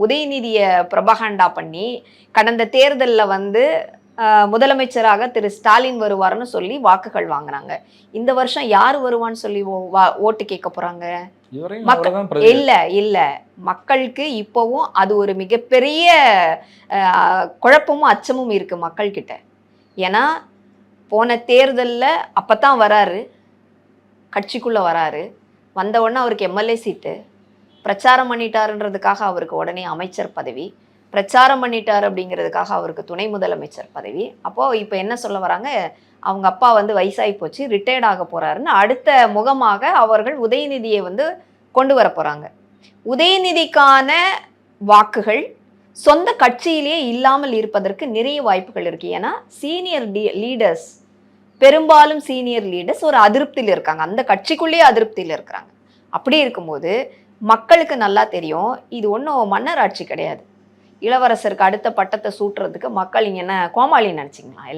உதயநிதியை பிரபகாண்டா பண்ணி கடந்த தேர்தலில் வந்து முதலமைச்சராக திரு ஸ்டாலின் வருவார்னு சொல்லி வாக்குகள் வாங்குனாங்க இந்த வருஷம் யார் வருவான்னு சொல்லி ஓட்டு கேட்க போறாங்க? இவரையும் மக்க- அவரைதான் பிரதி- இல்ல இல்ல. மக்களுக்கு இப்போவும் அது ஒரு மிகப்பெரிய குழப்பமும் அச்சமும் இருக்கு மக்கள் கிட்ட ஏன்னா போன தேர்தல்ல அப்பதான் வராரு. கட்சிக்குள்ள வராரு. வந்த உடனே அவருக்கு எம்எல்ஏ சீட்டு. பிரச்சாரம் பண்ணிட்டாருன்றதுக்காக அவருக்கு உடனே அமைச்சர் பதவி பிரச்சாரம் பண்ணிட்டார் அப்படிங்கிறதுக்காக அவருக்கு துணை முதலமைச்சர் பதவி. அப்போது இப்போ என்ன சொல்ல வராங்க? அவங்க அப்பா வந்து வயசாகி போச்சு ரிட்டையர்ட் ஆக போகிறாருன்னு அடுத்த முகமாக அவர்கள் உதயநிதியை வந்து கொண்டு வர போகிறாங்க உதயநிதிக்கான வாக்குகள் சொந்த கட்சியிலேயே இல்லாமல் இருப்பதற்கு நிறைய வாய்ப்புகள் இருக்கு. ஏன்னா சீனியர் டி லீடர்ஸ் பெரும்பாலும் சீனியர் லீடர்ஸ் ஒரு அதிருப்தியில் இருக்காங்க. அந்த கட்சிக்குள்ளேயே அதிருப்தியில் இருக்கிறாங்க. அப்படி இருக்கும்போது மக்களுக்கு நல்லா தெரியும். இது ஒன்றும் மன்னர் ஆட்சி கிடையாது. இளவரசருக்கு அடுத்த பட்டத்தை சூட்டுறதுக்கு மக்கள் இங்கே என்ன கோமாளி நினச்சிங்களா?